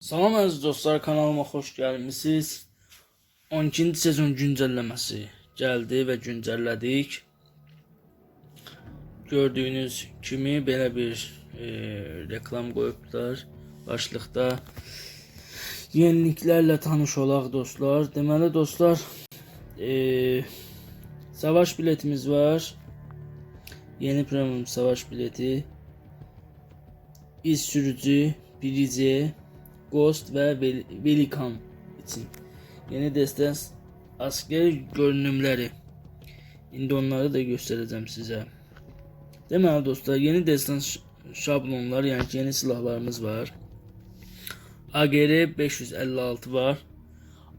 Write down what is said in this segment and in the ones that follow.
Salam əziz dostlar, kanalıma xoş gəlmisiniz. 12-ci sezon güncəlləməsi gəldi və güncəllədik. Gördüyünüz kimi belə bir e, reklam qoyublar. Başlıqda yeniliklərlə tanış olaq dostlar. Deməli dostlar, e, savaş biletimiz var. Yeni premium savaş bileti. İz sürücü, Birice, Ghost ve Vel- Velikan için yeni destan asker görünümleri. İndi onları da göstereceğim size. Deməli dostlar, yeni destan şablonlar, yəni ki, yeni silahlarımız var. AGR 556 var.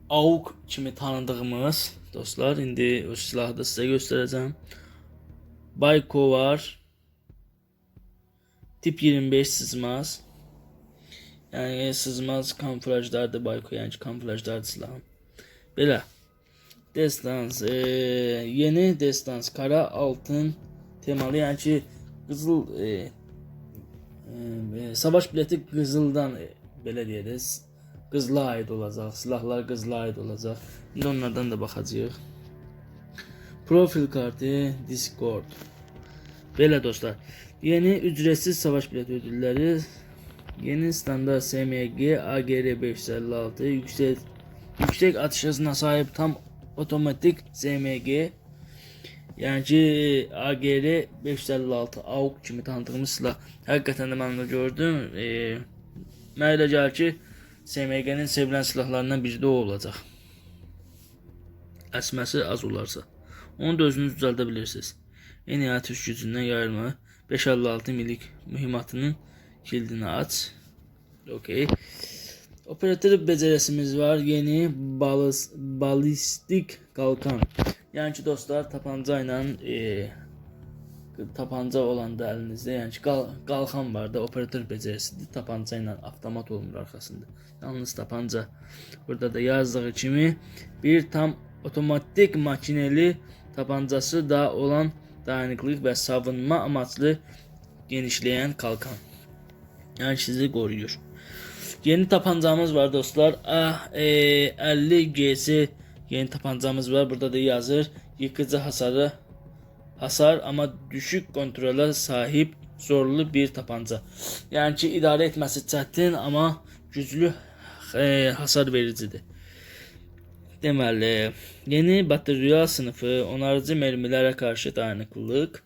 AUK kimi tanıdığımız dostlar, indi o silahı da sizə göstərəcəm. Bayko var. Tip 25 sızmaz. Yani sızmaz kamuflajlardı Bayko yani kamuflajlardı silahım. Belə. Destans. eee, yeni Destans. Kara altın temalı yani ki qızıl eee, eee, savaş bileti qızıldan e, belə deyəriz. Qızıla aid olacaq. Silahlar qızıla aid olacaq. İndi onlardan da baxacağıq. Profil kartı Discord. Belə dostlar. Yeni ücretsiz savaş bileti ödülləri Yeni standart SMG AGR 556 yüksek yüksek atış hızına sahip tam otomatik SMG yani AGR 556 AUK kimi tanıdığımız silah. Həqiqətən də mən onu gördüm. E, mənə elə gəlir ki, SMG-nin sevilən silahlarından biri də o olacaq. Əsməsi az olarsa. Onu da özünüz düzəldə bilirsiniz. En iyi atış gücündən yayılma 556 milik mühimmatının kilidini aç. Okey. Operatör becerisimiz var. Yeni balis, balistik kalkan. Yani ki dostlar tapanca ilə e, tapanca olanda əlinizdə, yəni ki qal, qalxan var da operatör becerisidir. Tapanca ilə avtomat olmur arxasında. Yalnız tapanca. Burada da yazdığı kimi bir tam otomatik makineli tapancası da olan dayanıklılık və savunma amaçlı genişleyen kalkan. Yani sizi koruyur. Yeni tapancamız var dostlar. Ah, e, 50 GS yeni tapancamız var. Burada da yazır. Yıkıcı hasarı hasar ama düşük kontrole sahip zorlu bir tapanca. Yani ki idare etmesi çətin ama güclü e, hasar vericidir. Deməli, yeni batarya sınıfı onarıcı mermilərə qarşı dayanıklılıq.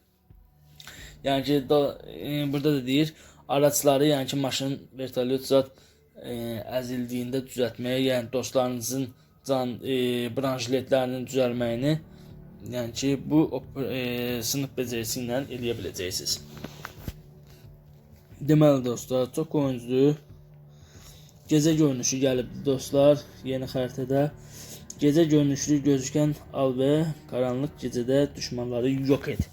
Yəni ki, da, e, burada da deyir, araçları, yəni ki, maşın, vertolyot zat e, əzildiyində düzəltməyə, yəni dostlarınızın can e, branşletlərinin düzəlməyini, yəni ki, bu e, sınıf becerisi ilə eləyə biləcəksiniz. Deməli dostlar, çox oyuncu gecə görünüşü gəlibdi dostlar, yeni xəritədə. Gecə görünüşlü gözükən al və qaranlıq gecədə düşmanları yox et.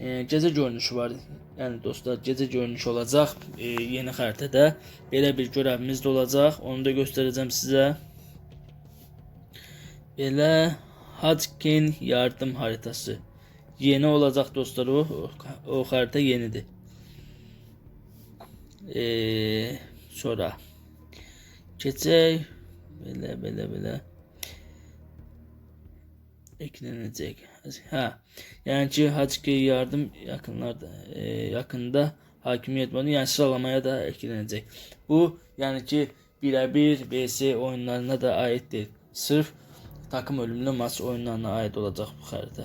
E, gecə görünüşü var. Yəni dostlar, gecə görünüşü olacaq e, yeni xəritədə. Belə bir görevimiz də olacaq. Onu da göstərəcəm sizə. Belə Hackin yardım haritası. Yeni olacaq dostlar o. O, xəritə yenidir. E, sonra keçək belə belə belə eklenecek. Ha. Yani ki Hacki yardım yakınlarda e, yakında hakimiyet bunu yani sıralamaya da eklenecek. Bu yani ki birebir BS oyunlarına da ait değil. Sırf takım ölümlü maç oyunlarına ait olacak bu harita.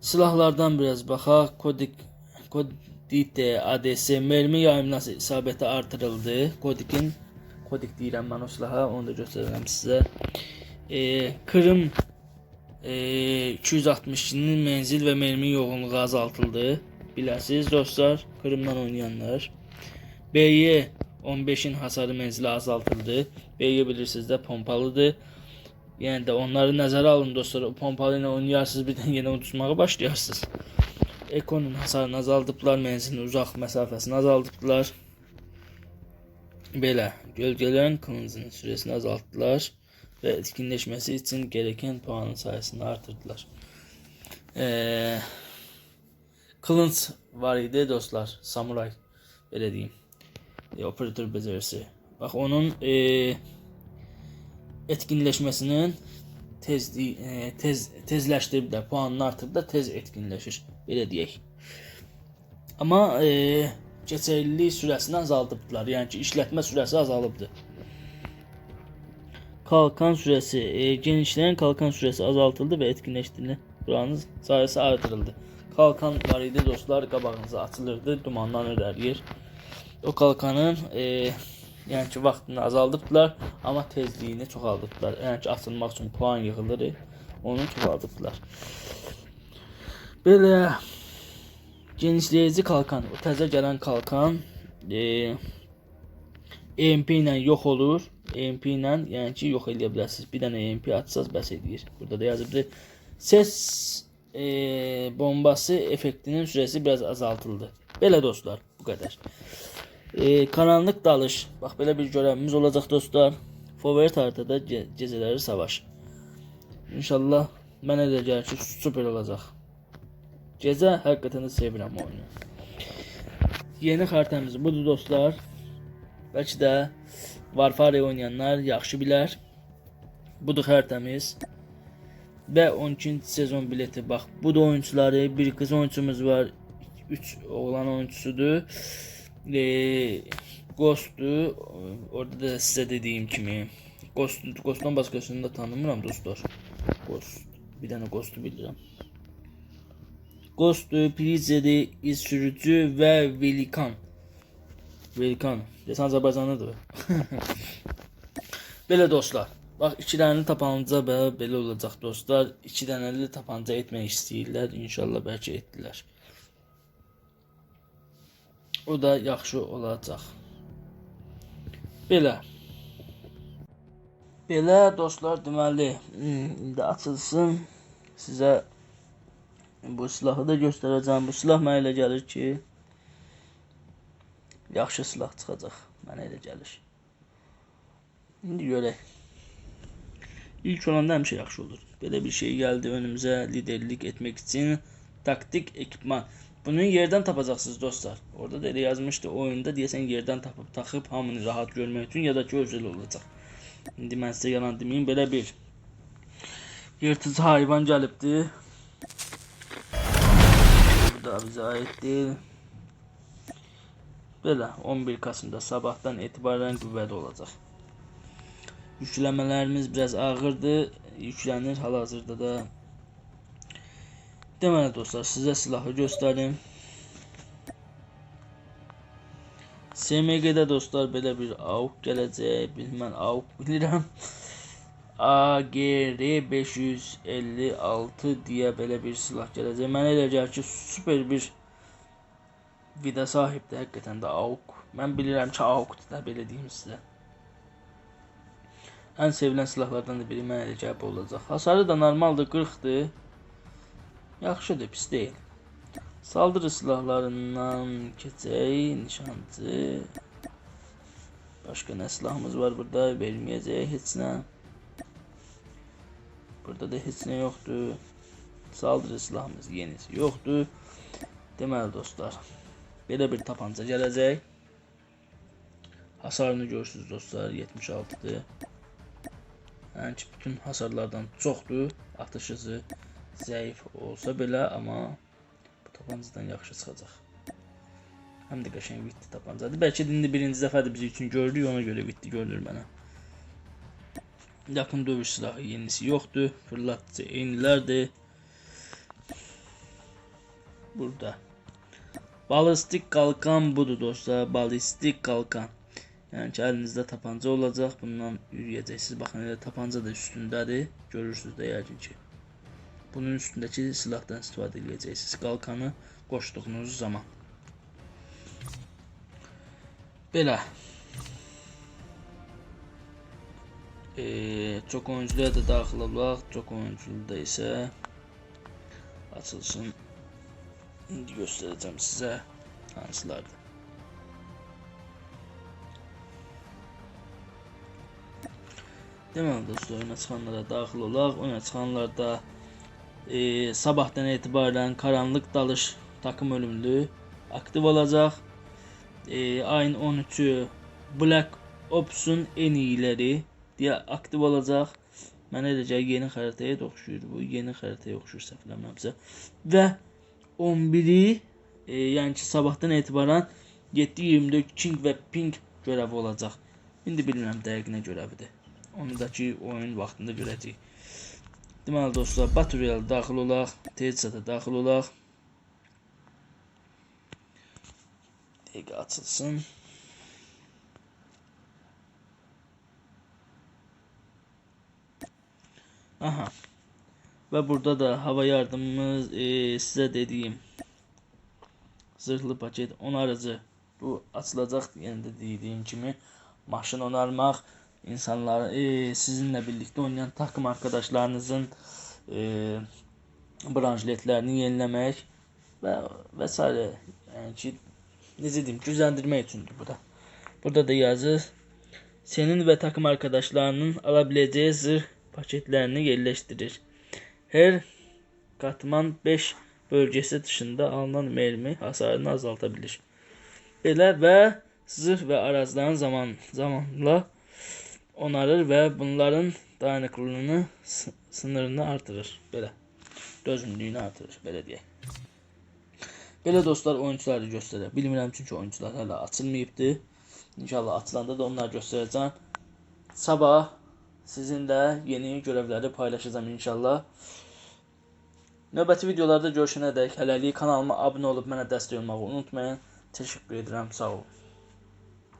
Silahlardan biraz baxaq. Kodik Kodite ADS mermi yayılması isabeti artırıldı. Kodikin kodik deyirəm mən o silaha, onu da göstərərəm sizə. E, Kırım e, 262'nin menzil ve mermi yoğunluğu azaltıldı. Biləsiniz dostlar, Kırımdan oynayanlar. BY 15'in hasarı menzili azaltıldı. BY bilirsiniz de pompalıdır. Yəni də onları nəzərə alın dostlar. O pompalı ilə oynayarsınız, birdən yenə uduzmağa başlayarsınız. Ekonun hasarını azaldıblar, menzilin uzaq məsafəsini azaldıblar. Belə, gölgələrin kılıncının süresini azalttılar ve etkinleşmesi için gereken puanın sayısını artırdılar. Ee, kılınç var idi dostlar, samuray belə deyim. e, operatör becerisi. Bax onun e, etkinleşməsinin tezliyi e, tez tezləşdirib də puanını artırıb da tez etkinləşir. Belə deyək. Amma e, keçərlilik sürəsini azaldıbdılar. Yəni ki, işlətmə sürəsi azalıbdı. Kalkan süresi, e, genişleyen kalkan süresi azaltıldı ve etkinleştirildi. Buranın sayısı artırıldı. Kalkan var idi dostlar, qabağınıza açılırdı, dumandan ödərləyir. O kalkanın e, yəni ki, vaxtını azaldıbdılar, amma tezliyini çoxaldıbdılar. Yəni ki, açılmaq üçün puan yığılır, onu çoxaldıbdılar. Belə genişleyici kalkan, o təzə gələn kalkan e, EMP ilə yox olur. EMP ilə yəni ki, yox eləyə bilərsiniz. Bir dənə EMP atsaz bəs edir. Burada da yazıbdı. Ses e, bombası effektinin sürəsi biraz azaltıldı. Belə dostlar, bu qədər. E, karanlıq dalış. Bax belə bir görevimiz olacaq dostlar. Favorit haritada ge gecələri savaş. İnşallah mənə də gəlir ki, super olacaq. Gecə həqiqətən də sevirəm oyunu. Yeni xəritəmiz budur dostlar. Bəlkə də Warfare oynayanlar yaxşı bilər. Budur xəritəmiz. Və 12-ci sezon bileti bax. Bu da oyunçuları, bir qız oyunçumuz var. 3 oğlan oyunçusudur. E, Ghost'u orada da sizə dediyim kimi Ghost, Ghost'dan başqasını da tanımıram dostlar. Ghost. Bir dənə Ghost'u bilirəm. Ghost'u, Prizeri, İz Sürücü və Velikan. Velikan. Desən Azərbaycanlıdır. belə dostlar. Bax, iki dənəli tapanca belə, belə olacaq dostlar. İki dənəli tapanca etmək istəyirlər. İnşallah bəlkə etdilər. O da yaxşı olacaq. Belə. Belə dostlar, deməli, hmm, indi açılsın. Sizə bu silahı da göstərəcəm. Bu silah mənə elə gəlir ki, yaxşı silah çıxacaq. Mənə elə gəlir. İndi görək. İlk olanda həmişə yaxşı olur. Belə bir şey gəldi önümüzə liderlik etmək üçün taktik ekipman. Bunu yerdən tapacaqsınız dostlar. Orada da elə yazmışdı oyunda deyəsən yerdən tapıb taxıb hamını rahat görmək üçün ya da ki özəl olacaq. İndi mən sizə yalan deməyim belə bir yırtıcı hayvan gəlibdi. Bu da bizə aid deyil. Belə 11 Kasımda sabahtan etibarən qüvvədə olacaq. Yükləmələrimiz biraz ağırdır. Yüklənir hal-hazırda da. Deməli dostlar, sizə silahı göstərim. SMG-də dostlar belə bir AUK gələcək. Bilmən AUK bilirəm. AGR 556 deyə belə bir silah gələcək. Mənə elə gəlir ki, super bir vida sahibdir həqiqətən də AUK. Mən bilirəm ki, AUK-dur da belə deyim sizə. Ən sevilən silahlardan da biri mənə elə gəlib olacaq. Hasarı da normaldır, 40-dır. Yaxşıdır, pis deyil. Saldırı silahlarından keçək, nişancı. Başqa nə silahımız var burada? Verməyəcək heç nə. Burada da heç nə yoxdur. Saldırı silahımız yenisi yoxdur. Deməli dostlar, belə bir tapanca gələcək. Hasarını görürsünüz dostlar, 76-dır. Yəni ki, bütün hasarlardan çoxdur. Atış hızı zəif olsa belə, amma bu tapancadan yaxşı çıxacaq. Həm də qəşəng bitdi tapancadır. Bəlkə də indi birinci dəfədir biz üçün gördük, ona görə bitdi görünür mənə. Yaxın döyüş silahı yenisi yoxdur. Fırlatıcı eynilərdir. Burada. Balistik qalqan budur dostlar. Balistik qalqan. Yəni ki, əlinizdə tapanca olacaq. Bundan yürüyəcəksiniz. Baxın, elə tapanca da üstündədir. Görürsüz də yəqin ki. Bunun üstündəki silahdan istifadə edəcəksiniz. Qalkanı qoşduğunuz zaman. Belə. Ee, çok oyunculara da daxil olaq. Çok oyunculuda isə açılsın. Göstərəcəm sizə hansılardır. Deməli dostlar, oyuna çıxanlara daxil olaq. Oyuna çıxanlarda e, sabahdan etibarən qaranlıq dalış takım ölümlü aktiv olacaq. e, ayın 13'ü Black Ops'un en iyileri diye aktif olacaq. Mənə eləcək yeni xəritəyə oxşuyur bu. Yeni xəritəyə oxşuyur səhvləmirəmsə. Və 11-i, e, yəni ki, sabahdan etibarən 7-24 King və Pink görəvi olacaq. İndi bilmirəm dəqiq nə görəvidir. Onu da ki, oyun vaxtında görəcəyik. Deməli dostlar, Battle Royale daxil olaq, Tezata daxil olaq. Dəqiqə açılsın. Aha. Ve burada da hava yardımımız e, size dediğim zırhlı paket onarıcı bu açılacak yani de dediğim kimi maşın onarmaq insanlar e, sizinle birlikte oynayan takım arkadaşlarınızın e, branşletlerini yenilemek ve vesaire yani ki necə diyeyim güzəldirmək üçündür bu da. Burada da yazır senin ve takım arkadaşlarının alabileceği zırh paketlerini yerleştirir. Her katman 5 bölgesi dışında alınan mermi hasarını azaltabilir. Belə və zırh və arazların zaman zamanla onarır və bunların dayanıklılığını sı- sınırını artırır. Belə. Dözümlüyünü artırır. Belə deyək. Belə dostlar oyuncuları göstərə bilmirəm çünki oyuncular hələ açılmayıbdı. İnşallah açılanda da onları göstərəcəm. Sabah sizinlə yeni görevləri paylaşacağım inşallah. Növbəti videolarda görüşənədək hələlik kanalıma abunə olub mənə dəstək olmağı unutmayın. Təşəkkür edirəm. Sağ olun.